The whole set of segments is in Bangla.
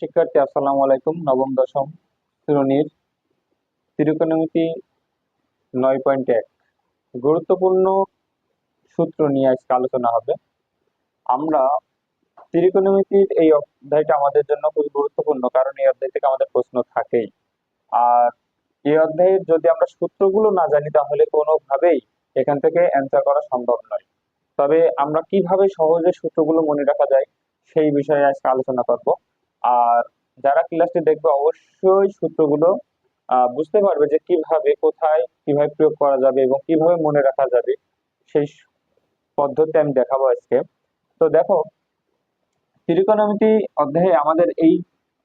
শিক্ষার্থী, আসসালামু আলাইকুম। নবম, দশম শ্রেণির ত্রিকোণমিতি নয় পয়েন্ট এক। গুরুত্বপূর্ণ সূত্র নিয়ে আজকে আলোচনা হবে। আমরা ত্রিকোণমিতির এই অধ্যায়টা আমাদের জন্য খুবই গুরুত্বপূর্ণ, কারণ এই অধ্যায় থেকে আমাদের প্রশ্ন থাকেই। আর এই অধ্যায়ের যদি আমরা সূত্রগুলো না জানি, তাহলে কোনোভাবেই এখান থেকে অ্যান্সার করা সম্ভব নয়। তবে আমরা কীভাবে সহজে সূত্রগুলো মনে রাখা যায়, সেই বিষয়ে আজকে আলোচনা করব। আর যারা ক্লাসটি দেখবে অবশ্যই সূত্রগুলো বুঝতে পারবে যে কীভাবে, কোথায়, কীভাবে প্রয়োগ করা যাবে এবং কীভাবে মনে রাখা যাবে, সেই পদ্ধতি আমি দেখাবো আজকে। তো দেখো, ত্রিকোণমিতি অধ্যায়ে আমাদের এই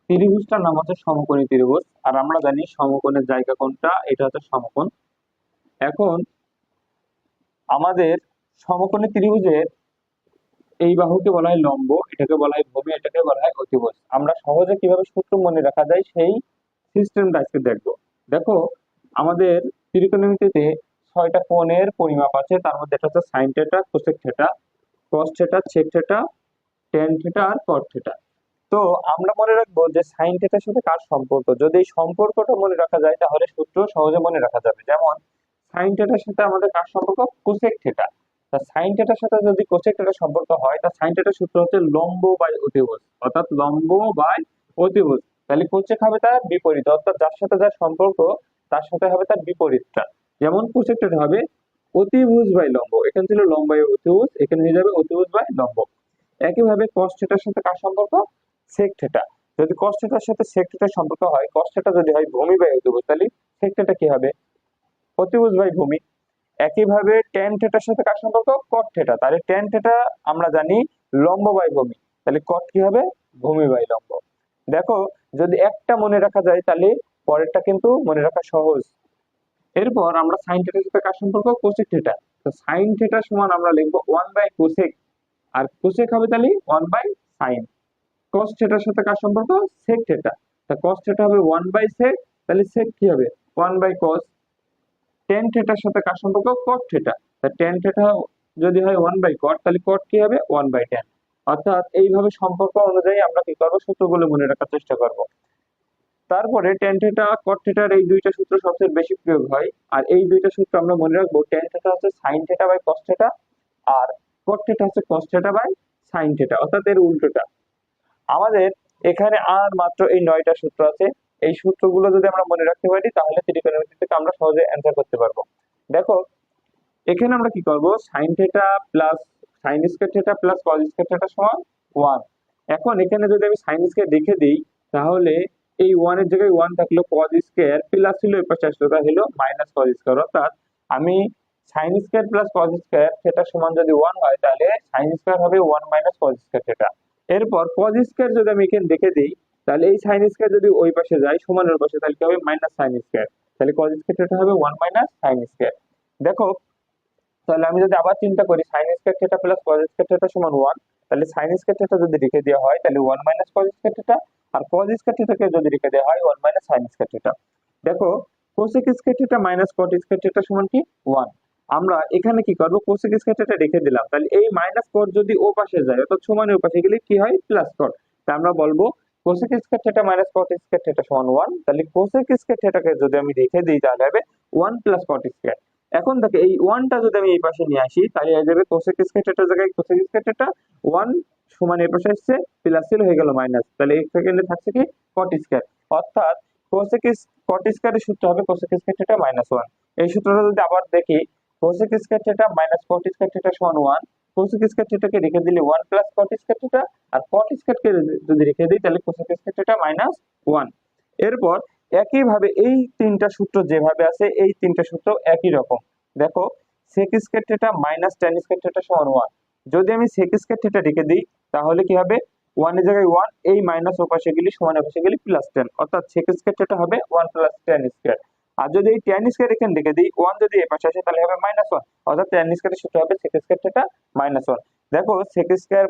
ত্রিভুজটার নাম হচ্ছে সমকোণী ত্রিভুজ, আর আমরা জানি সমকোণের জায়গা কোনটা, এটা হচ্ছে সমকোণ। এখন আমাদের সমকোণী ত্রিভুজের এই বাহুকে বলা হয় লম্ব, এটাকে বলা হয় ভূমি, এটাকে বলা হয় অতিভুজ। আমরা সহজে কীভাবে সূত্র মনে রাখা যায় সেই সিস্টেমটা আজকে দেখব। দেখো, আমাদের ত্রিকোণমিতিতে ছয়টা কোণের পরিমাপ আছে, তার মধ্যে একটা হচ্ছে sine theta cosec theta cos theta sec theta tan theta আর কট থেটা তো আমরা মনে রাখব যে সাইন থেটার সাথে কার সম্পর্ক? যদি এই সম্পর্কটা মনে রাখা যায়, তাহলে সূত্র সহজে মনে রাখা যাবে। যেমন সাইন থেটার সাথে আমাদের কার সম্পর্ক? কোসেক থেটা তা সাইন থেটার সাথে যদি কোসেক থেটার সম্পর্ক হয়, তা সাইন থেটার সূত্র হচ্ছে লম্ব বাই অতিভুজ। অর্থাৎ লম্ব বাই অতিভুজ। তাহলে কোসেক হবে তার বিপরীত, অর্থাৎ যার সাথে যার সম্পর্ক, তার সাথে হবে তার বিপরীতটা। যেমন কোসেক থেটা হবে অতিভুজ বাই লম্ব। এখানে ছিল লম্ব বাই অতিভুজ, এখানে হয়ে যাবে অতিভুজ বাই লম্ব। একইভাবে কস থেটার সাথে কার সম্পর্ক? সেক থেটা যদি কস থেটার সাথে সেক থেটার সম্পর্ক হয় কস থেটা যদি হয় ভূমি বাই অতিভুজ, তাহলে সেক থেটা কি হবে? অতিভুজ বাই ভূমি। একইভাবে ট্যান থেটার সাথে কার সম্পর্ক? কট থেটা তাহলে ট্যান থেটা আমরা জানি লম্ব বাই ভূমি। তাহলে কট কি হবে? ভূমি বাই লম্ব। দেখো, যদি একটা মনে রাখা যায়, তাহলে পরেরটা কিন্তু মনে রাখা সহজ। এরপর আমরা সাইন থেটার সাথে কার সম্পর্ক? কোসেক থেটা তো সাইন থেটা সমান আমরা লিখব ওয়ান বাই কোসেক আর কোসেক হবে তাহলে ওয়ান বাই সাইন কস থেটার সাথে কার সম্পর্ক? সেক থেটা তা কস থেটা হবে ওয়ান বাই সেক তাহলে সেক কি হবে? ওয়ান বাই কস টেন থেটার সাথে কার সম্পর্ক? কট থেটা টেন থেটা যদি হয় ওয়ান বাই কট তাহলে কট কি হবে? ওয়ান বাই টেন অর্থাৎ এইভাবে সম্পর্ক অনুযায়ী আমরা কি করব? সূত্রগুলো মনে রাখার চেষ্টা করব। তারপরে টেন থেটা কট থেটার এই দুইটা সূত্র সবচেয়ে বেশি প্রয়োগ হয়। আর এই দুইটা সূত্র আমরা মনে রাখব টেন থেটা হচ্ছে sine theta by cos theta R cot theta হচ্ছে cos theta by sine theta অর্থাৎ এর উল্টোটা। আমাদের এখানে আর মাত্র এই নয়টা সূত্র আছে। এই সূত্রগুলো যদি আমরা মনে রাখতে পারি, তাহলে ত্রিকোণমিতি থেকে আমরা সহজে অ্যান্সার করতে পারব। দেখো, এখানে আমরা কি করব? Sine theta plus sine square theta plus cos square theta সমান ওয়ান এখন এখানে যদি আমি সাইন স্কয়ার লিখে দিই, তাহলে এই ওয়ানের জায়গায় ওয়ান থাকল কজ স্কয়ার প্লাস ছিল এই পাশে আসলো তাহলে হলো মাইনাস কজ স্কয়ার অর্থাৎ আমি sine square plus cos square theta সমান যদি ওয়ান হয়, তাহলে সাইন স্কয়ার হবে one minus cos square theta এরপর কজ স্কয়ার যদি আমি এখানে দেখে দিই তাহলে এই সাইন স্কয়ার যদি ওই পাশে যায়, সমানের পাশে, তাহলে কি হবে? মাইনাস সাইন স্কয়ার তাহলে কজ স্কয়ার থেটা হবে ওয়ান মাইনাস সাইন স্কয়ার দেখো, তাহলে আমি যদি আবার চিন্তা করি sine square theta plus cos square theta সমান ওয়ান তাহলে সাইন স্কয়ার থেটা যদি রেখে দেওয়া হয়, তাহলে one minus cos square theta আর কজ স্কয়ার থেটাকে যদি লিখে দেওয়া হয় one minus sine square theta দেখো cosec square theta minus cot square theta সমান কি? ওয়ান আমরা এখানে কি করব? কোসেক স্কয়ার থেটা রেখে দিলাম। তাহলে এই মাইনাস কট যদি ও পাশে যায়, অর্থাৎ সমানের পাশে গেলে কি হয়? প্লাস কট তা আমরা বলব cosec square theta minus cot square theta সমান ওয়ান তাহলে কোসেক স্কয়ার থেটাকে যদি আমি রেখে দিই তাহলে হবে ওয়ান প্লাস কট স্কয়ার এখন দেখো এই ওয়ানটা যদি আমি এই পাশে নিয়ে আসি, তাহলে হয়ে যাবে কোসেক স্কয়ার থেটার জায়গায় কোসেক স্কয়ার থেটা ওয়ান সমান এই পাশে আসছে প্লাস ছিল হয়ে গেল মাইনাস তাহলে এই সেকেন্ডে থাকছে কি কট স্কয়ার অর্থাৎ কোসেক কট স্কয়ারের সূত্র হবে cosec square theta minus one এই সূত্রটা যদি আবার দেখি cosec square theta minus cot square theta সমান ওয়ান কোসেক স্কয়ার রেখে দিলে ওয়ান প্লাস কট স্কয়ার আর কট স্কয়ারকে যদি রেখে দিই, তাহলে cosec square theta minus one এরপর একইভাবে এই তিনটা সূত্র যেভাবে আছে, এই তিনটা সূত্র একই রকম। দেখো sec square minus tan square theta সমান ওয়ান যদি আমি সেক স্কয়ার থেটা রেখে দিই, তাহলে কি হবে? ওয়ানের জায়গায় ওয়ান এই মাইনাস ও পাশে গেলে সমান পাশে গেলে প্লাস টেন অর্থাৎ সেক স্কয়ার হবে ওয়ান প্লাস টেন স্কয়ার আর যদি এই টেন স্কয়ার এখানে রেখে দিই ওয়ান যদি এই পাশে আসে, তাহলে হবে মাইনাস ওয়ান অর্থাৎ টেন স্কয়ারের সূত্র হবে sec square theta minus one দেখো sec square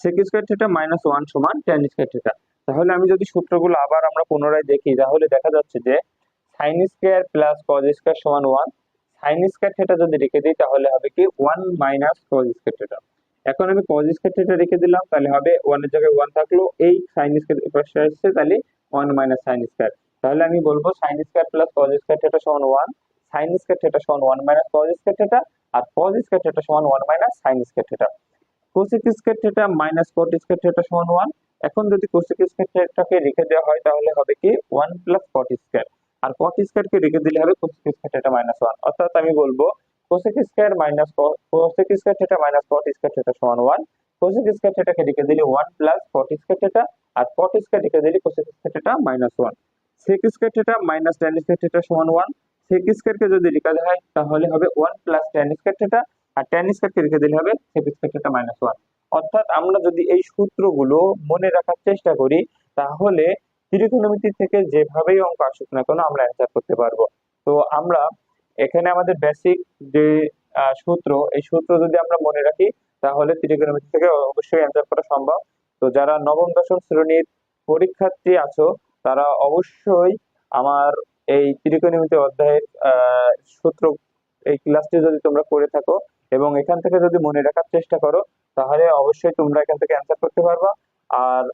sec square theta minus one সমান টেন স্কয়ার থেটা তাহলে আমি যদি সূত্রগুলো আবার আমরা পুনরায় দেখি, তাহলে দেখা যাচ্ছে যে sine square plus cos square সমান ওয়ান সাইন স্কয়ার থেটা যদি রেখে দিই, তাহলে হবে কি one minus cos square theta এখন আমি কজ স্কয়ার থিটা রেখে দিলাম, তাহলে হবে ওয়ানের জায়গায় ওয়ান থাকল, এই সাইন স্কয়ার পাশে আসছে, তাহলে ওয়ান মাইনাস সাইন স্কয়ার তাহলে আমি বলব sine square plus cos square theta সমান ওয়ান সাইন স্কয়ার থিটা সমান one minus cos square theta আর কজ স্কয়ার থিটা সমান one minus sine square theta cosec square theta minus cot square theta সমান ওয়ান এখন যদি কোসেক স্কয়ার থিটাকে রেখে দেওয়া হয় তাহলে হবে কি ওয়ান প্লাস কট স্কয়ার আর কট স্কয়ারকে রেখে দিলে হবে cosec square theta minus one অর্থাৎ আমি বলব cosec square minus cosec square theta minus cot square theta সমান ওয়ান কোসেক স্কয়ার থিটাকে রেখে দিলে one plus cot square theta আর কট স্কয়ার রেখে দিলে cosec square theta minus one sec square theta minus tan square theta সমান ওয়ান সেক স্কয়ারকে যদি দেওয়া হয় তাহলে হবে one plus tan square theta আর ট্যান স্কয়ারকে রেখে দিলে হবে sec square theta minus one অর্থাৎ আমরা যদি এই সূত্রগুলো মনে রাখার চেষ্টা করি, তাহলে ত্রিকোণমিতি থেকে যেভাবেই অঙ্ক আসুক না কেন আমরা অ্যান্সার করতে পারব। তো আমরা এখানে আমাদের বেসিক যে সূত্র, এই সূত্র যদি আমরা মনে রাখি, তাহলে ত্রিকোণমিতি থেকে অবশ্যই অ্যান্সার করা সম্ভব। তো যারা নবম দশম শ্রেণির পরীক্ষার্থী আছো তারা অবশ্যই আমার এই ত্রিকোণমিতি অধ্যায়ের সূত্র এই ক্লাসটি যদি তোমরা করে থাকো এবং এখান থেকে যদি মনে রাখার চেষ্টা করো, তাহলে অবশ্যই তোমরা এখান থেকে অ্যান্সার করতে পারবা। আর